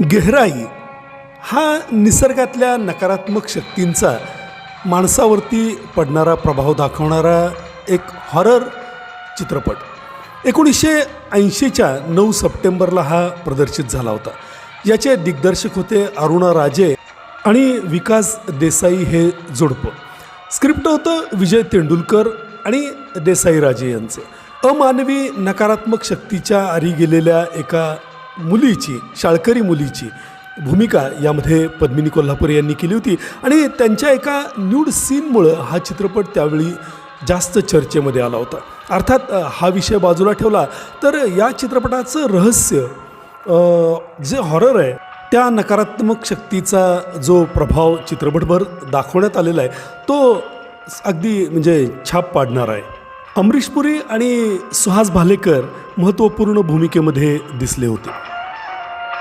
गहराई हा निसर्गातल्या नकारात्मक शक्तींचा माणसावरती पडणारा प्रभाव दाखवणारा एक हॉरर चित्रपट. एकोणीसशे ऐंशीच्या नऊ सप्टेंबरला हा प्रदर्शित झाला होता. याचे दिग्दर्शक होते अरुणा राजे आणि विकास देसाई हे जोडपं. स्क्रिप्ट होतं विजय तेंडुलकर आणि देसाई राजे यांचं. अमानवी नकारात्मक शक्तीच्या आरी गेलेल्या एका मुलीची शाळकरी मुलीची भूमिका यामध्ये पद्मिनी कोल्हापूर यांनी केली होती. आणि त्यांच्या एका न्यूड सीनमुळं हा चित्रपट त्यावेळी जास्त चर्चेमध्ये आला होता. अर्थात हा विषय बाजूला ठेवला. तर या चित्रपटाचं रहस्य जे हॉरर आहे त्या नकारात्मक शक्तीचा जो प्रभाव चित्रपटभर दाखवण्यात आलेला आहे तो अगदी म्हणजे छाप पाडणार आहे. अमरीश पुरी आणि सुहास भालेकर महत्त्वपूर्ण भूमिकेमध्ये दिसले होते.